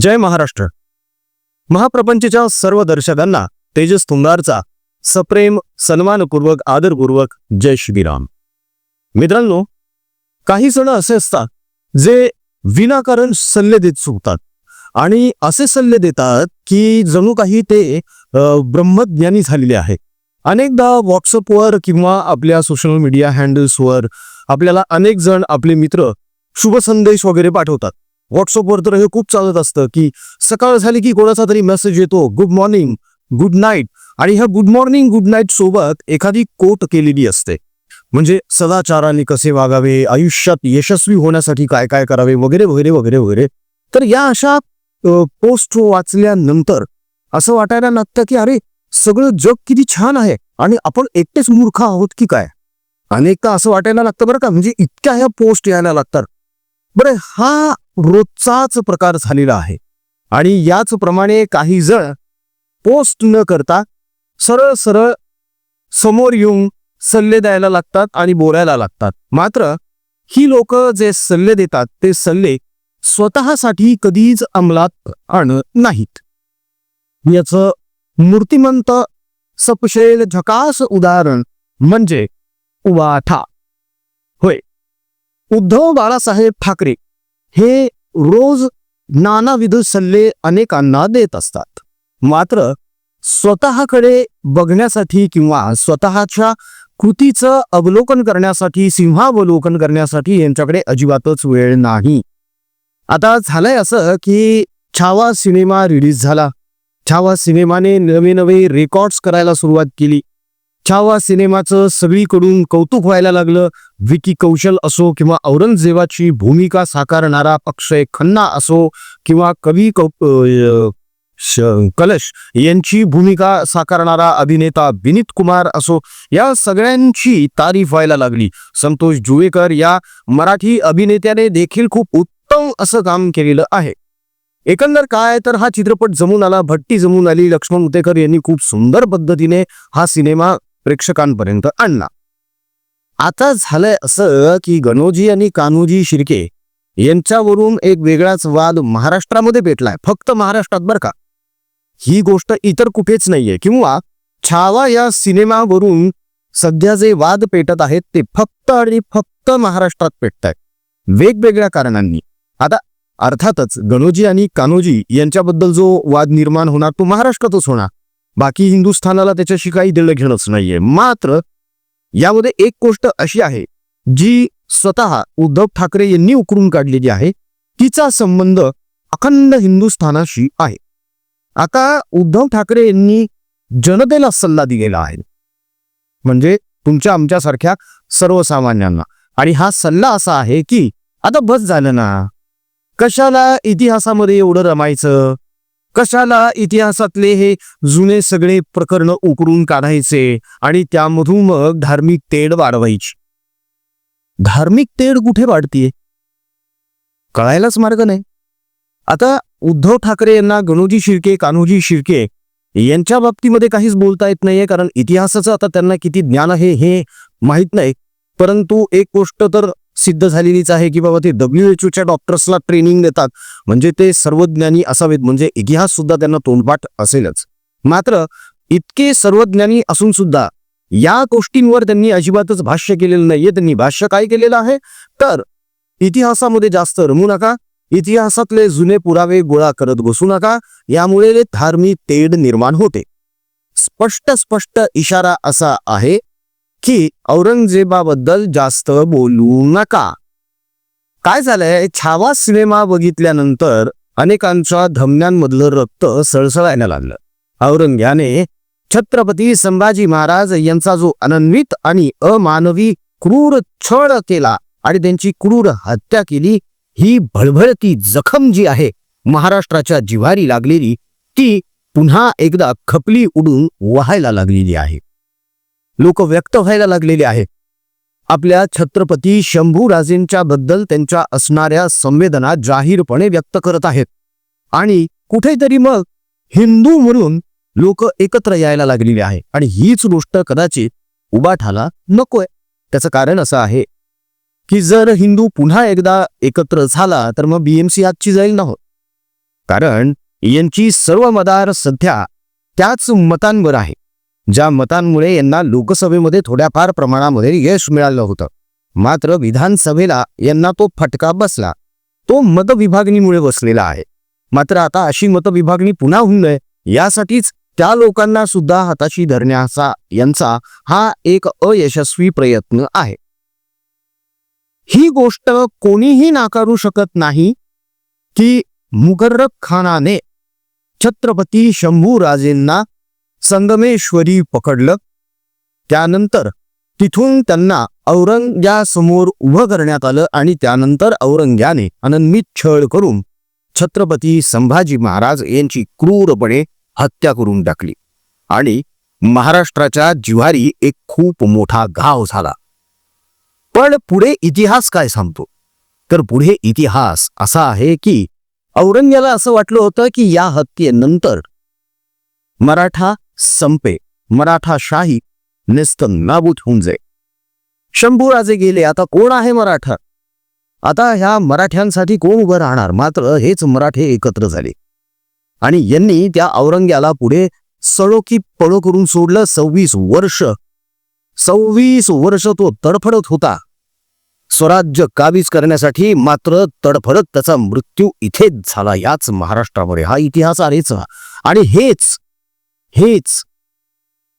जय महाराष्ट्र. महाप्रपंचच्या सर्व दर्शकांना तेजस तुंगारचा सप्रेम सन्मानपूर्वक आदरपूर्वक जय श्रीराम. मित्रांनो काही जण असे असतात जे विनाकारण सल्ले देत चुकतात आणि असे सल्ले देतात की जणू काही ते ब्रह्मज्ञानी झालेले आहे अनेकदा व्हॉट्सअपवर किंवा आपल्या सोशल मीडिया हँडल्सवर आपल्याला अनेक जण आपले मित्र शुभ संदेश वगैरे पाठवतात. व्हॉट्सअपवर तर हे खूप चालत असतं की सकाळ झाली की कोणाचा तरी मेसेज येतो गुड मॉर्निंग गुड नाईट आणि ह्या गुड मॉर्निंग गुड नाईट सोबत एखादी कोट केलेली असते. म्हणजे सदाचाराने कसे वागावे आयुष्यात यशस्वी होण्यासाठी काय काय करावे वगैरे वगैरे वगैरे वगैरे. तर या अशा पोस्ट वाचल्यानंतर असं वाटायला लागतं की अरे सगळं जग किती छान आहे आणि आपण एकटेच मूर्ख आहोत की काय? अनेकदा असं वाटायला लागतं बरं का म्हणजे इतक्या ह्या पोस्ट यायला लागतात. बरं हा रोजचाच प्रकार झालेला आहे. आणि याचप्रमाणे काही जण पोस्ट न करता सरळ सरळ समोर येऊन सल्ले द्यायला लागतात आणि बोलायला लागतात. मात्र ही लोक जे सल्ले देतात ते सल्ले स्वतःसाठी कधीच अंमलात आणत नाहीत. याचं मूर्तिमंत सपशेल झकास उदाहरण म्हणजे उवाठा. होय. उद्धव बाळासाहेब ठाकरे हे रोज नानाविध सल्ले अनेकांना देत असतात. मात्र स्वतःकडे बघण्यासाठी किंवा स्वतःच्या कृतीचं अवलोकन करण्यासाठी सिंहावलोकन करण्यासाठी यांच्याकडे अजिबातच वेळ नाही. आता झालंय असं की छावा सिनेमा रिलीज झाला. छावा सिनेमाने नवे नवे रेकॉर्ड्स करायला सुरुवात केली. छावा सिनेमाचं सगळीकडून कौतुक व्हायला लागलं. विकी कौशल असो किंवा औरंगजेबाची भूमिका साकारणारा अक्षय खन्ना असो किंवा कवी कौ श- कलश यांची भूमिका साकारणारा अभिनेता विनीत कुमार असो या सगळ्यांची तारीफ व्हायला लागली. संतोष जुवेकर या मराठी अभिनेत्याने देखील खूप उत्तम असं काम केलेलं आहे. एकंदर काय तर हा चित्रपट जमून आला भट्टी जमून आली. लक्ष्मण उतेकर यांनी खूप सुंदर पद्धतीने हा सिनेमा प्रेक्षकांपर्यंत आणला. आता झालंय असं की गणोजी आणि कान्होजी शिर्के यांच्यावरून एक वेगळाच वाद महाराष्ट्रामध्ये पेटलाय. फक्त महाराष्ट्रात बरं का. ही गोष्ट इतर कुठेच नाहीये. किंवा छावा या सिनेमावरून सध्या जे वाद पेटत आहेत ते फक्त आणि फक्त महाराष्ट्रात पेटत आहेत वेगवेगळ्या कारणांनी. आता अर्थातच गणोजी आणि कान्होजी यांच्याबद्दल जो वाद निर्माण होणार तो महाराष्ट्रातच होणार. बाकी हिंदुस्थानाला त्याच्याशी काही देणं घेणंच नाहीये. मात्र यामध्ये एक गोष्ट अशी आहे जी स्वतः उद्धव ठाकरे यांनी उकरून काढलेली आहे तिचा संबंध अखंड हिंदुस्थानाशी आहे. आता उद्धव ठाकरे यांनी जनतेला सल्ला दिलेला आहे. म्हणजे तुमच्या आमच्यासारख्या सर्वसामान्यांना. आणि हा सल्ला असा आहे की आता बस झालं ना. कशाला इतिहासामध्ये एवढं रमायचं? कशाला इतिहासातले हे जुने सगळे प्रकरण उकरून काढायचे? आणि त्यामधून मग धार्मिक तेढ वाढवायची. धार्मिक तेढ कुठे वाढतीये? कळायलाच मार्ग नाही. आता उद्धव ठाकरे यांना गणोजी शिर्के कान्होजी शिर्के यांच्या बाबतीमध्ये काहीच बोलता येत नाहीये कारण इतिहासाचं आता त्यांना किती ज्ञान आहे हे माहीत नाही. परंतु एक गोष्ट तर सिद्ध झालेलीच आहे की बाबा ते डब्ल्यू एच ओच्या डॉक्टर्सला ट्रेनिंग देतात. म्हणजे ते सर्वज्ञानी असावेत. म्हणजे इतिहास सुद्धा त्यांना तोंडपाठ असेलच. मात्र इतके सर्वज्ञानी असून सुद्धा या गोष्टींवर त्यांनी अजिबातच भाष्य केलेलं नाहीये. त्यांनी भाष्य काय केलेलं आहे? तर इतिहासामध्ये जास्त रमू नका. इतिहासातले जुने पुरावे गोळा करत बसू नका. यामुळे धार्मिक तेढ निर्माण होते. स्पष्ट स्पष्ट इशारा असा आहे की औरंगजेबाबद्दल जास्त बोलू नका. काय झालंय? छावा सिनेमा बघितल्यानंतर अनेकांच्या धमन्यांमधलं रक्त सळसळायला लागलं. औरंग्याने छत्रपती संभाजी महाराज यांचा जो अनन्वित आणि अमानवी क्रूर छळ केला आणि त्यांची क्रूर हत्या केली ही भळभळती जखम जी आहे महाराष्ट्राच्या जिव्हारी लागलेली ती पुन्हा एकदा खपली उडून वाहायला लागलेली आहे. लोक व्यक्त व्हायला लागलेली आहे. आपल्या छत्रपती शंभूराजेंच्या बद्दल त्यांच्या असणाऱ्या संवेदना जाहीरपणे व्यक्त करत आहेत. आणि कुठेतरी मग हिंदू म्हणून लोक एकत्र यायला लागलेली आहे. आणि हीच गोष्ट कदाचित उबाठाला नकोय. त्याचं कारण असं आहे की जर हिंदू पुन्हा एकदा एकत्र झाला तर मग बीएमसी आजची जाईल ना होत कारण यांची सर्व मदार सध्या त्याच मतांवर आहे. ज्या मतांमुळे यांना लोकसभेमध्ये थोड्याफार प्रमाणामध्ये यश मिळालं होतं. मात्र विधानसभेला यांना तो फटका बसला. तो मतविभागणीमुळे बसलेला आहे. मात्र आता अशी मतविभागणी पुन्हा होऊ नये यासाठीच त्या लोकांना सुद्धा हाताशी धरण्याचा यांचा हा एक अयशस्वी प्रयत्न आहे. ही गोष्ट कोणीही नाकारू शकत नाही की मुगर्रब खानाने छत्रपती शंभूराजेंना संगमेश्वरी पकडलं. त्यानंतर तिथून त्यांना औरंग्यासमोर उभं करण्यात आलं आणि त्यानंतर औरंग्याने अनन्वित छळ करून छत्रपती संभाजी महाराज यांची क्रूरपणे हत्या करून टाकली. आणि महाराष्ट्राच्या जिव्हारी एक खूप मोठा घाव झाला. पण पुढे इतिहास काय सांगतो? तर पुढे इतिहास असा आहे की औरंग्याला असं वाटलं होतं की या हत्येनंतर मराठा संपे. मराठा शाही निस्त नाबूत होऊन जाई शंभूराजे गेले आता कोण आहे मराठा? आता ह्या मराठ्यांसाठी कोण उभं राहणार? मात्र हेच मराठे एकत्र झाले. आणि यांनी त्या औरंग्याला पुढे सळोकी पळो करून सोडलं. सव्वीस वर्ष सव्वीस वर्ष तो तडफडत होता. स्वराज्य काबीज करण्यासाठी मात्र तडफडत त्याचा मृत्यू इथेच झाला. याच महाराष्ट्रामध्ये हा इतिहास आरेचा आणि हेच हेच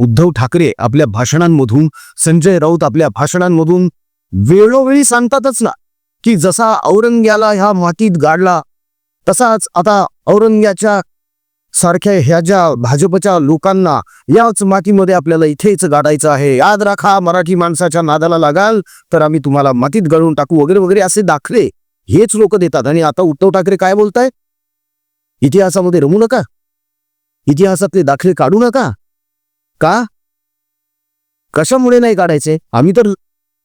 उद्धव ठाकरे आपल्या भाषणांमधून संजय राऊत आपल्या भाषणांमधून वेळोवेळी सांगतातच ना की जसा औरंग्याला ह्या मातीत गाडला तसाच आता औरंग्याच्या सारख्या ह्या ज्या भाजपच्या लोकांना याच मातीमध्ये आपल्याला इथेच गाडायचं आहे. याद राखा मराठी माणसाच्या नादाला लागाल तर आम्ही तुम्हाला मातीत गळून टाकू वगैरे वगैरे असे दाखले हेच लोक देतात. आणि आता उद्धव ठाकरे काय बोलताय? इतिहासामध्ये रमू नका. इतिहासातले दाखले काढू नका. का? कशामुळे नाही काढायचे? आम्ही तर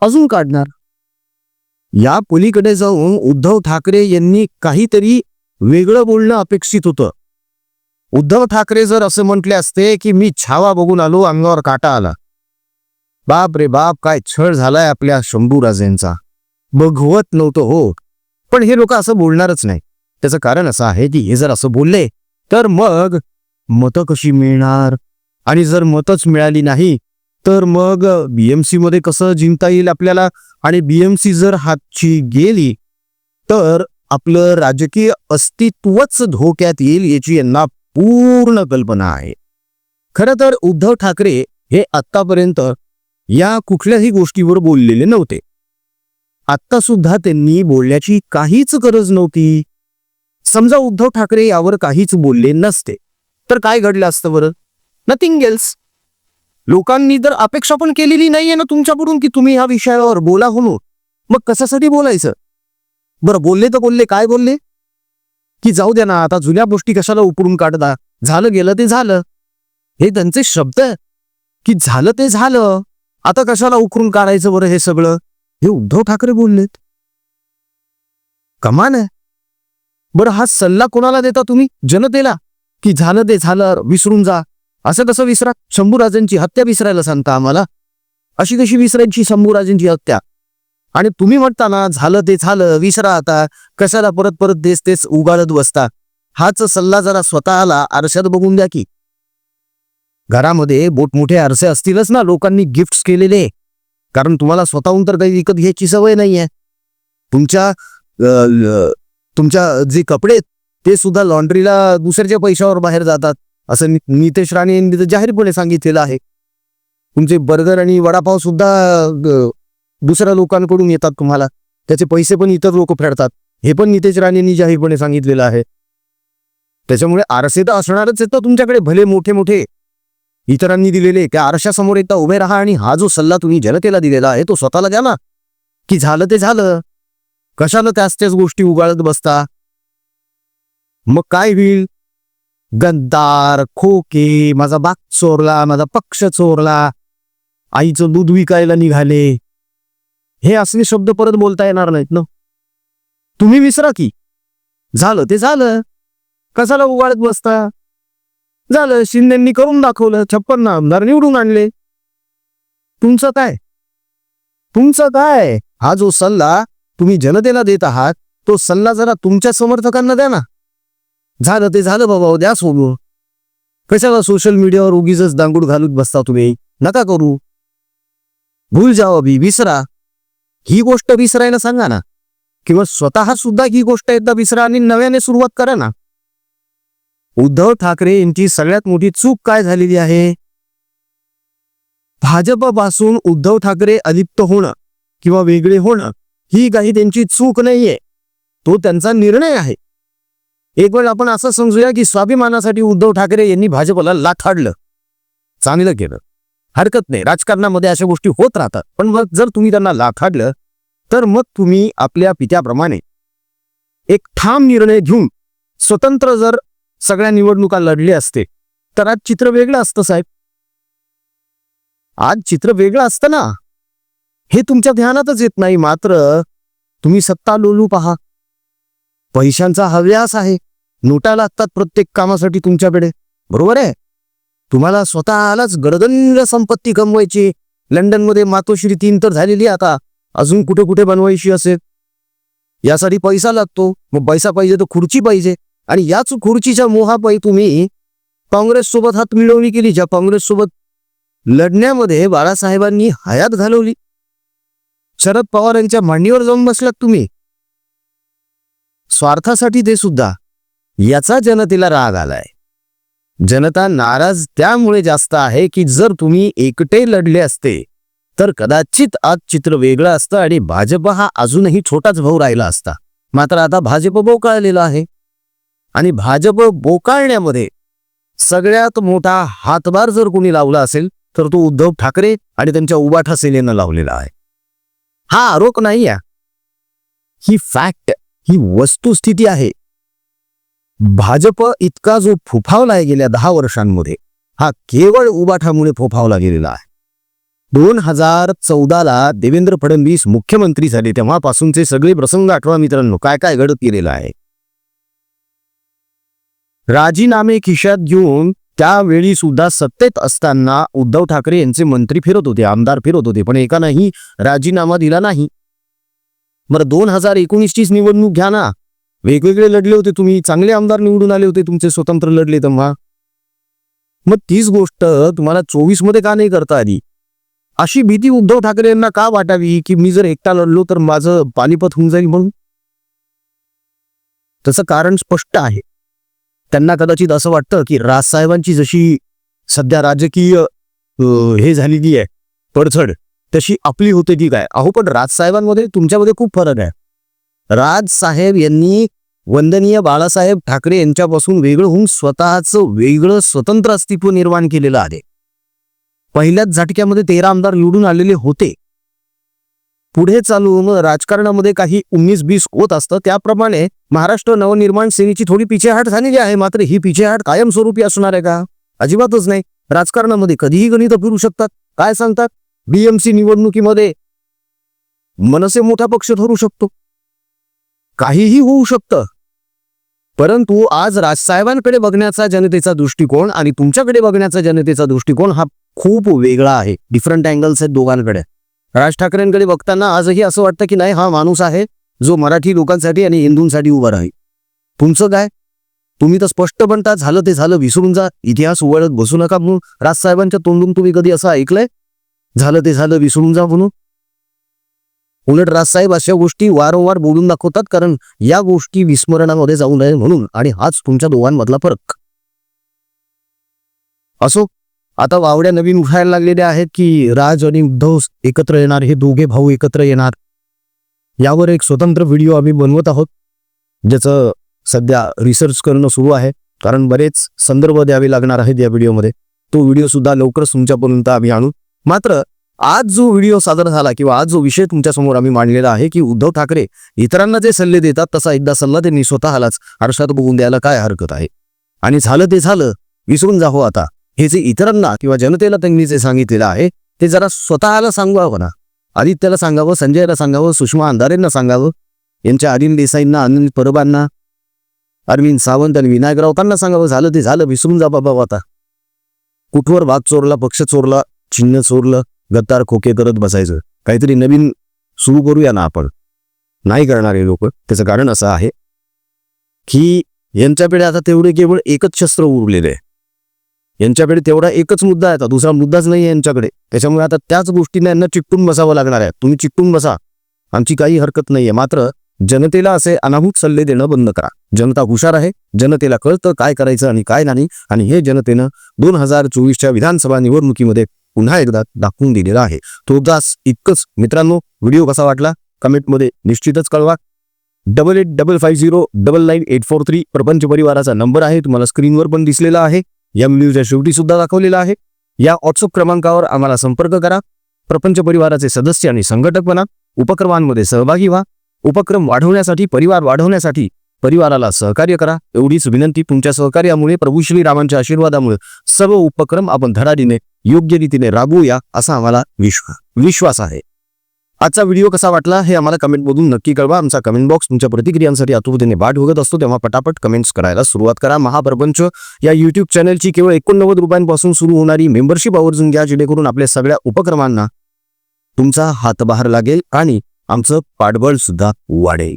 अजून काढणार. या पलीकडे जाऊन उद्धव ठाकरे यांनी काहीतरी वेगळं बोलणं अपेक्षित होतं. उद्धव ठाकरे जर असं म्हटले असते की मी छावा बघून आलो अंगावर काटा आला. बाप रे बाप काय छळ झालाय आपल्या शंभूराजेंचा. बघवत नव्हतं हो. पण हे लोक असं बोलणारच नाही. त्याचं कारण असं आहे की हे जर असं बोलले तर मग मतं कशी मिळणार? आणि जर मतच मिळाली नाही तर मग बीएमसी मध्ये कसं जिंकता येईल आपल्याला? आणि बीएमसी जर हातची गेली तर आपलं राजकीय अस्तित्वच धोक्यात येईल याची यांना पूर्ण कल्पना आहे. खरं तर उद्धव ठाकरे हे आत्तापर्यंत या कुठल्याही गोष्टीवर बोललेले नव्हते. आत्ता सुद्धा त्यांनी बोलण्याची काहीच गरज नव्हती. समजा उद्धव ठाकरे यावर काहीच बोलले नसते. तर काय घडलं असतं बरं? नथिंग एल्स लोकांनी तर अपेक्षा पण केलेली नाहीये ना तुमच्याकडून की तुम्ही ह्या विषयावर बोला म्हणून. मग कशासाठी बोलायचं? बरं बोलले तर बोलले. काय बोलले? की जाऊ द्या ना आता जुन्या गोष्टी कशाला उपडून काढता? झालं गेलं ते झालं. हे त्यांचे शब्द की झालं ते झालं. आता कशाला उकरून काढायचं बरं हे सगळं? हे उद्धव ठाकरे बोललेत. कमान आहे. बरं हा सल्ला कोणाला देता तुम्ही? जनतेला. की झालं ते झालं विसरून जा. असं कसं विसरा? शंभूराजांची हत्या विसरायला सांगता आम्हाला. अशी कशी विसरायची शंभूराजांची हत्या? आणि तुम्ही म्हणता ना झालं ते झालं विसरा आता. कशाला परत परत तेच तेच उगाळत बसता? हाच सल्ला जरा स्वतःला आरशात बघून द्या की. घरामध्ये मोठमोठे आरसे असतीलच ना लोकांनी गिफ्ट केलेले. कारण तुम्हाला स्वतःहून तर काही विकत घ्यायची सवय नाहीये. तुमच्या तुमच्या जे कपडे आहेत, ते सुद्धा लॉन्ड्रीला दुसऱ्याच्या पैशावर बाहेर जातात असं नितेश राणे यांनी तर जाहीरपणे सांगितलेलं आहे. तुमचे बर्गर आणि वडापाव सुद्धा दुसऱ्या लोकांकडून येतात तुम्हाला. त्याचे पैसे पण इतर लोक फेडतात. हे पण नितेश राणेंनी जाहीरपणे सांगितलेलं आहे. त्याच्यामुळे आरसे तर असणारच येतं तुमच्याकडे भले मोठे मोठे. इतरांनी दिलेले त्या आरशासमोर एकदा उभे राहा आणि हा जो सल्ला तुम्ही जनतेला दिलेला आहे तो स्वतःला द्या ना. की झालं ते झालं. कशाला त्याच त्याच गोष्टी उगाळत बसता? मग काय होईल? गद्दार खोके माझा बाग चोरला माझा पक्ष चोरला आईचं दूध विकायला निघाले. हे असले शब्द परत बोलता येणार नाहीत ना? तुम्ही विसरा की. झालं ते झालं. कशाला उगाळत बसता? झालं शिंदेंनी करून दाखवलं छप्पन आमदार निवडून आणले. तुमचं काय? तुमचं काय? हा जो सल्ला तुम्ही जनतेला देत आहात तो सल्ला जरा तुमच्या समर्थकांना द्या ना. झालं ते झालं बाबा द्या सोडून कशाला सोशल मीडियावर उगीच दांगूड घालून बसता तुम्ही? नका करू. भूल जाओ अभी विसरा. ही गोष्ट विसरायला सांगा ना. किंवा स्वतः सुद्धा ही गोष्ट एकदा विसरा आणि नव्याने सुरुवात करा ना. उद्धव ठाकरे यांची सगळ्यात मोठी चूक काय झालेली आहे? भाजपपासून उद्धव ठाकरे अलिप्त होणं किंवा वेगळे होणं ही काही त्यांची चूक नाहीये. तो त्यांचा निर्णय आहे. एक वेळ आपण असं समजूया की स्वाभिमानासाठी उद्धव ठाकरे यांनी भाजपला लाथाडलं. चांगलं केलं. हरकत नाही. राजकारणामध्ये अशा गोष्टी होत राहतात. पण मग जर तुम्ही त्यांना लाथाडलं तर मग तुम्ही आपल्या पित्याप्रमाणे एक ठाम निर्णय घेऊन स्वतंत्र जर सगळ्या निवडणुका लढले असते तर आज चित्र वेगळं असतं साहेब. आज चित्र वेगळं असतं ना. हे तुमच्या ध्यानातच येत नाही मात्र तुम्ही सत्ता लोलू पहा. पैशांचा हव्यास आहे. नोटा लागतात प्रत्येक कामासाठी तुमच्याकडे. बरोबर आहे? तुम्हाला स्वतःलाच गडगंज संपत्ती कमवायची. लंडनमध्ये मातोश्री तीन तर झालेली आता. अजून कुठे कुठे बनवायची असेल? यासाठी पैसा लागतो. मग पैसा पाहिजे तर खुर्ची पाहिजे. आणि याच खुर्चीच्या मोहापायी तुम्ही काँग्रेस सोबत हात मिळवणी केली. ज्या काँग्रेस सोबत लढण्यामध्ये बाळासाहेबांनी हयात घालवली. शरद पवार यांच्या मांडीवर जाऊन बसलात तुम्ही. स्वार्थासाठी ते सुद्धा. याचा जनतेला राग आलाय. जनता नाराज त्यामुळे जास्त आहे की जर तुम्ही एकटे लढले असते तर कदाचित आज चित्र वेगळं असतं आणि भाजप हा अजूनही छोटाच भाऊ राहिला असता. मात्र आता भाजप बोकाळलेला आहे. आणि भाजप बोकाळण्यामध्ये सगळ्यात मोठा हातभार जर कोणी लावला असेल तर तो उद्धव ठाकरे आणि त्यांच्या उबाठा सेनेनं लावलेला आहे. हा आरोप नाही आहे ही फॅक्ट ही वस्तुस्थिती आहे. भाजप इतका जो फोफावलाय गेल्या दहा वर्षांमध्ये हा केवळ उबाठामुळे फोफावला गेलेला आहे. दोन हजार चौदाला देवेंद्र फडणवीस मुख्यमंत्री झाले तेव्हापासूनचे सगळे प्रसंग आठवा मित्रांनो काय काय घडत गेलेलं आहे? राजीनामे खिशात घेऊन त्यावेळी सुद्धा सत्तेत असताना उद्धव ठाकरे यांचे मंत्री फिरत होते आमदार फिरत होते पण एकानंही राजीनामा दिला नाही. बरं दोन हजार एकोणीसचीच निवडणूक घ्या ना. वेगवेगळे लढले होते. तुम्ही चांगले आमदार निवडून आले होते. तुमचे स्वतंत्र लढले तेव्हा. मग तीच गोष्ट तुम्हाला चोवीसमध्ये का नाही करता आली? अशी भीती उद्धव ठाकरे यांना का वाटावी की मी जर एकटा लढलो तर माझं पानिपत होऊन जाईल म्हणून? तसं कारण स्पष्ट आहे. त्यांना कदाचित असं वाटतं की राजसाहेबांची जशी सध्या राजकीय हे झालेली आहे पडझड तशी आपली होते ती काय? अहो पण राजसाहेबांमध्ये तुमच्यामध्ये खूप फरक आहे. राजसाहेब यांनी वंदनीय बाळासाहेब ठाकरे यांच्यापासून वेगळं होऊन स्वतःचं वेगळं स्वतंत्र अस्तित्व निर्माण केलेलं आहे. पहिल्याच झटक्यामध्ये तेरा आमदार निवडून आलेले होते. पुढे चालून राजकारणामध्ये काही उन्नीस बीस होत असतं. त्याप्रमाणे महाराष्ट्र नवनिर्माण सेनेची थोडी पिछेहाट झालेली आहे. मात्र ही पिछेहाट कायमस्वरूपी असणार आहे का? अजिबातच नाही. राजकारणामध्ये कधीही गणित फिरू शकतात. काय सांगतात? बीएमसी निवडणुकीमध्ये मनसे मोठा पक्ष ठरू शकतो. काहीही होऊ शकतं. परंतु आज राजसाहेबांकडे बघण्याचा जनतेचा दृष्टिकोन आणि तुमच्याकडे बघण्याचा जनतेचा दृष्टिकोन हा खूप वेगळा आहे. डिफरंट अँगल्स आहेत दोघांकडे. राज ठाकरेंकडे बघताना आजही असं वाटतं की नाही हा माणूस आहे जो मराठी लोकांसाठी आणि हिंदूंसाठी उभा राहील. तुमचं काय? तुम्ही तर स्पष्ट म्हणता झालं ते झालं विसरून जा इतिहास उघडत बसू नका म्हणून राजसाहेबांच्या तोंडून तुम्ही कधी असं ऐकलंय? झालं ते झालं विसरून जा म्हणून. उलट राजसाहेब अशा गोष्टी वारंवार बोलून दाखवतात कारण या गोष्टी विस्मरणामध्ये जाऊ नये म्हणून आणि हाच तुमच्या दोघांमधला फरक. असो आता वावड्या नवीन उठायला लागलेल्या आहेत की राज आणि उद्धव एकत्र येणार हे दोघे भाऊ एकत्र येणार? यावर एक स्वतंत्र व्हिडिओ आम्ही बनवत आहोत ज्याचं सध्या रिसर्च करणं सुरू आहे. कारण बरेच संदर्भ द्यावे लागणार आहेत या व्हिडिओमध्ये. तो व्हिडिओ सुद्धा लवकरच तुमच्यापर्यंत आम्ही आणू. मात्र आज जो व्हिडिओ सादर झाला किंवा आज जो विषय तुमच्यासमोर आम्ही मांडलेला आहे की उद्धव ठाकरे इतरांना जे सल्ले देतात तसा एकदा सल्ला त्यांनी स्वतःलाच आरशात बघून द्यायला काय हरकत आहे? आणि झालं ते झालं विसरून जावं हो आता. हे जे इतरांना किंवा जनतेला त्यांनी जे सांगितलेलं आहे ते जरा स्वतःला सांगावं ना. आदित्यला सांगावं संजयला सांगावं सुषमा अंधारेंना सांगावं यांच्या अनिल देसाईंना अनिल परबांना अरविंद सावंत आणि विनायक राऊतांना सांगावं. झालं ते झालं विसरून जा बाबा आता. कुठवर भाग चोरला पक्ष चोरला चिन्ह चोरलं गद्दार खोके करत बसायचं. काहीतरी नवीन सुरू करूया ना आपण. नाही करणारे लोक. त्याचं कारण असं आहे की यांच्याकडे आता तेवढे केवळ एकच शस्त्र उरलेले आहे. यांच्याकडे तेवढा एकच मुद्दा आहे आता. दुसरा मुद्दाच नाही आहे यांच्याकडे. त्याच्यामुळे आता त्याच गोष्टीने यांना चिकटून बसावं लागणार आहे. तुम्ही चिकटून बसा. आमची काही हरकत नाहीये. मात्र जनतेला असे अनाहूत सल्ले देणं बंद करा. जनता हुशार आहे. जनतेला कळतं काय करायचं आणि काय नाही. आणि हे जनतेनं दोन हजार चोवीसच्या विधानसभा निवडणुकीमध्ये पुन्हा एकदा दाखवून दिलेला आहे. तो दास इतकंच. मित्रांनो व्हिडिओ कसा वाटला? कमेंटमध्ये निश्चितच कळवा. Double eight double five zero double nine eight four three प्रपंच परिवाराचा नंबर आहे. तुम्हाला स्क्रीनवर पण दिसलेला आहे. या व्हिडिओच्या शेवटी सुद्धा दाखवलेला आहे. या व्हॉट्सअप क्रमांकावर आम्हाला संपर्क करा. प्रपंच परिवाराचे सदस्य आणि संघटक बना. उपक्रमांमध्ये सहभागी व्हा. उपक्रम वाढवण्यासाठी परिवार वाढवण्यासाठी परिवाराला सहकार्य करा. एवढीच विनंती तुमच्या सहकार्यामुळे प्रभू श्रीरामांच्या आशीर्वादामुळे सर्व उपक्रम आपण धडाडीने योग्य रीतीने राबवूया असा आम्हाला विश्वास विश्वास आहे. आजचा व्हिडिओ कसा वाटला हे आम्हाला कमेंटमधून नक्की कळवा. आमचा कमेंट बॉक्स तुमच्या प्रतिक्रियांसाठी आतुरतेने बाट होत असतो तेव्हा पटापट कमेंट्स करायला सुरुवात करा. महाप्रपंच या युट्यूब चॅनलची केवळ एकोणनव्वद रुपयांपासून सुरू होणारी मेंबरशिप आवर्जून घ्या जेणेकरून आपल्या सगळ्या उपक्रमांना तुमचा हातभार लागेल आणि आमचं पाठबळ सुद्धा वाढेल.